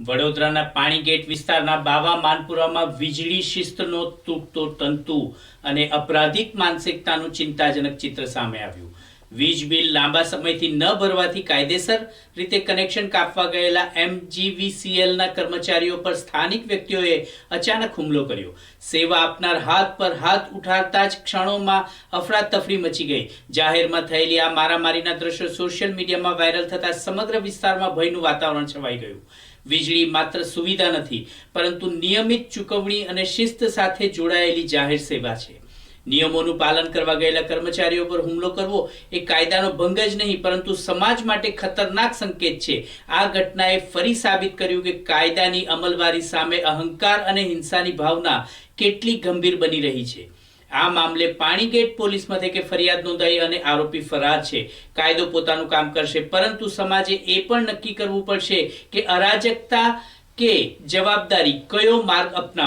વડોદરાના પાણીગેટ વિસ્તારના બાવા માનપુરામાં વીજળી શિસ્તનો તૂટતો તંતુ અને અપરાધિક માનસિકતાનું ચિંતાજનક ચિત્ર સામે આવ્યું. વીજ બિલ લાંબા સમયથી ન ભરવાથી કાયદેસર રીતે કનેક્શન કાપવા ગયેલા એમજીવીસીએલના કર્મચારીઓ પર સ્થાનિક વ્યક્તિઓએ અચાનક હુમલો કર્યો. સેવા આપનાર હાથ પર હાથ ઉઠાડતા જ ક્ષણોમાં અફરાતફરી મચી ગઈ. જાહેરમાં થયેલી આ મારામારીના દ્રશ્યો સોશિયલ મીડિયામાં વાયરલ થતા સમગ્ર વિસ્તારમાં ભયનું વાતાવરણ છવાઈ ગયું. વીજળી માત્ર સુવિધા નથી, પરંતુ નિયમિત ચૂકવણી અને શિસ્ત સાથે જોડાયેલી જાહેર સેવા છે. નિયમોનું પાલન કરવા ગયેલા કર્મચારીઓ પર હુમલો કરવો એ કાયદાનો ભંગ જ નહીં, પરંતુ સમાજ માટે ખતરનાક સંકેત છે. આ ઘટનાએ ફરી સાબિત કર્યું કે કાયદાની અમલવારી સામે અહંકાર અને હિંસાની ભાવના કેટલી ગંભીર બની રહી છે. આ મામલે પાણીગેટ પોલીસ મથકે ફરિયાદ નોંધાઈ અને આરોપી ફરાર છે. કાયદો પોતાનું કામ કરશે, પરંતુ સમાજે એ પણ નક્કી કરવું પડશે કે અરાજકતા કે જવાબદારી કયો માર્ગ અપનાવવો?